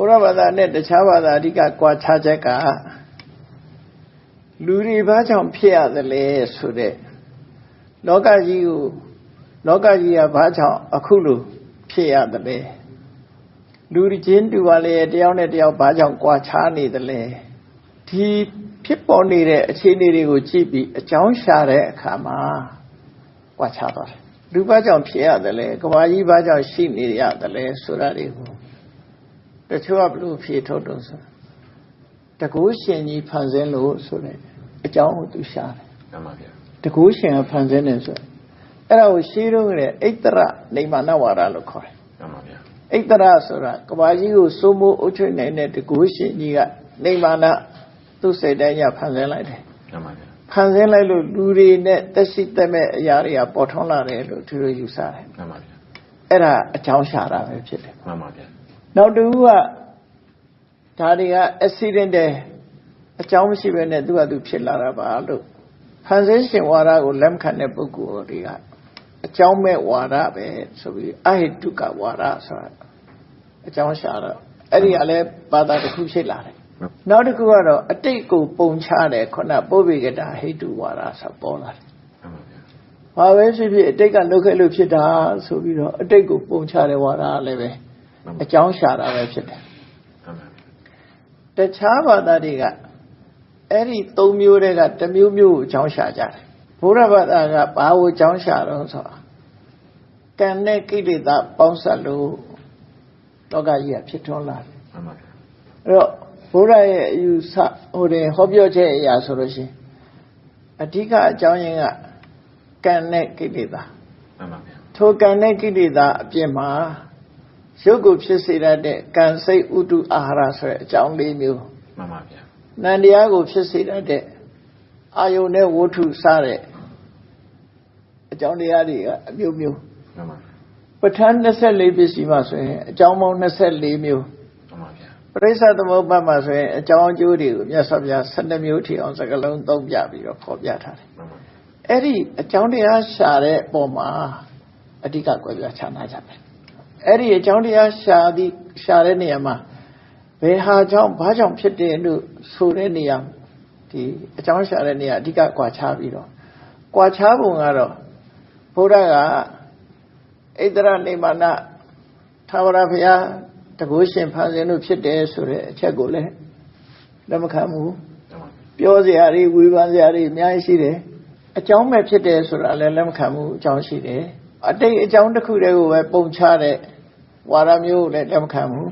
ုရားဘာသာနဲ့တခြားဘာသာအဓိကကွာခြားချက်ကလူတွေဘာကြောင့်ဖြစ်ရသလဲဆိုတဲ့လောကကြီးကိုလောကကြီးကဘာကြောင့်အခုလိုဖြစ်ရသလဲလူချင်းတူပါလေတယောက်နဲ့တယောက်ဘာကြောင့်ကွာခြားနေသလဲဒီဖြစ်ပေါ်နေတဲ့အခြေအနေတွေကိုကြည့်ပြီးအကြောင်းရှာတဲ့အခါမှာကွာခြားသွားတယ်လူဘာကြောင့်ဖြစ်ရတယ်လဲကဘာကြီးဘာကြောင့်ရှိနေရတယ်လဲဆိုတာတွေကို တချို့ကဘလို့ဖြေထုတ်တော့ဆိုတကူရှင်ကြီးဖန်ဆင်းလို့ဆိုတဲ့အကြောင်းကိုသူရှာတယ်မှန်ပါဗျာတကူရှင်ကဖန်ဆင်းတယ်ဆိုအဲ့ဒါကိုရှင်းတော့တဲ့အိတ္တရနေမာနဝါဒလို့ခေါ်တယ်မှန်ပါဗျာအိတ္တရဆိုတာကဘာကြီးကိုစိုးမိုးအုပ်ချုပ်နိုင်တဲ့တကူရှင်ကြီးကနေမာနသူ့စိတ်တိုင်းညဖန်ဆင်းလိုက်တယ်မှန်ပါဗျာဖန်ဆင်းလိုက်လို့လူတွေနဲ့တက်ရှိတက်မဲ့အရာတွေကပေါ်ထွန်းလာတယ်လို့သူတို့ယူဆတယ်မှန်ပါဗျာအဲ့ဒါအကြောင်းရှာတာပဲဖြစ်တယ်မှန်ပါဗျာ နောက်တစ်ခုကဒါတွေက accident တယ်အကြောင်းမရှိဘဲနဲ့သူကသူဖြစ်လာတာပါလို့ဖန်ဆင်းရှင်ဝါဒကိုလက်မခံတဲ့ပုဂ္ဂိုလ်တွေကအကြောင်းမဲ့ဝါဒပဲဆိုပြီးအဟိတုကဝါဒဆိုတာအကြောင်းရှာတော့အဲ့ဒီကလည်းဘာသာတစ်ခုဖြစ်လာတယ်နောက်တစ်ခုကတော့အတိတ်ကိုပုံချတယ်ခုနပုဗ္ဗေကတာဟိတုဝါဒဆိုပေါ်လာတယ်။ဘာပဲဖြစ်ဖြစ်အတိတ်ကလုပ်ခဲ့လို့ဖြစ်တာဆိုပြီးတော့အတိတ်ကိုပုံချတဲ့ဝါဒလည်းပဲ အကြောင်းရှာတာပဲဖြစ်တယ်။တခြားဘာသာတွေကအဲ့ဒီ၃မျိုးတည်းကတစ်မျိုးမျိုးကိုအကြောင်းရှာကြတယ်။ဘုရားဘာသာကဘာကိုအကြောင်းရှာတော့ဆိုတာကံနဲ့ကိလေသာပေါင်းစပ်လို့လောကကြီးကဖြစ်ထွန်းလာတယ်။မှန်ပါဗျာ။အဲ့တော့ဘုရားရဲ့အယူဆဟိုတယ်ဟောပြောချက်အရာဆိုလို့ရှိရင်အဓိကအကြောင်းရင်းကကံနဲ့ကိလေသာမှန်ပါဗျာထိုကံနဲ့ကိလေသာအပြင်မှာ ရုပ်ကိုဖြစ်စေတတ်တဲ့ကံစိတ်ဥတုအာဟာရဆိုတဲ့အကြောင်းလေးမျိုးမှန်ပါဗျာနန္တရားကိုဖြစ်စေတတ်တဲ့အာယုန်နဲ့ဝဋ္ထုစတဲ့အကြောင်းတရားတွေကအမျိုးမျိုးမှန်ပါပဋ္ဌာန်း24ပစ္စည်းမှာဆိုရင်အကြောင်းပေါင်း24မျိုးပရိစ္ဆသမုပ္ပါမှာဆိုရင်အကြောင်းအကျိုးတွေကိုမြတ်စွာဘုရား12မျိုးထိအောင်စကလုံးသုံးပြပြီးတော့ဖော်ပြထားတယ်။အဲ့ဒီအကြောင်းတရားရှာတဲ့ပုံမှာအဓိကကွဲပြားခြားနာကြတယ်။ အဲ့ဒီအကြောင်းတရားရှာပြီးရှာတဲ့နေရာမှာဘယ်ဟာကြောင့်ဘာကြောင့်ဖြစ်တယ်လို့ဆိုတဲ့နေရာဒီအကြောင်းရှာတဲ့နေရာအဓိကကွာခြားပြီးတော့ကွာခြားပုံကတော့ဘုရားကဣတရနေမာနသာဝရဘုရားတကုရှင်ဖန်ဆင်းလို့ဖြစ်တယ်ဆိုတဲ့အချက်ကိုလည်းလက်မခံဘူးပြောစရာတွေဝေဖန်စရာတွေအများကြီးရှိတယ်အကြောင်းမဲ့ဖြစ်တယ်ဆိုတာလည်းလက်မခံဘူးအကြောင်းရှိတယ် အတိတ်အကြောင်းတစ်ခုတည်းကိုပဲပုံချတဲ့ဝါဒမျိုးကိုလည်းလက်မခံဘူး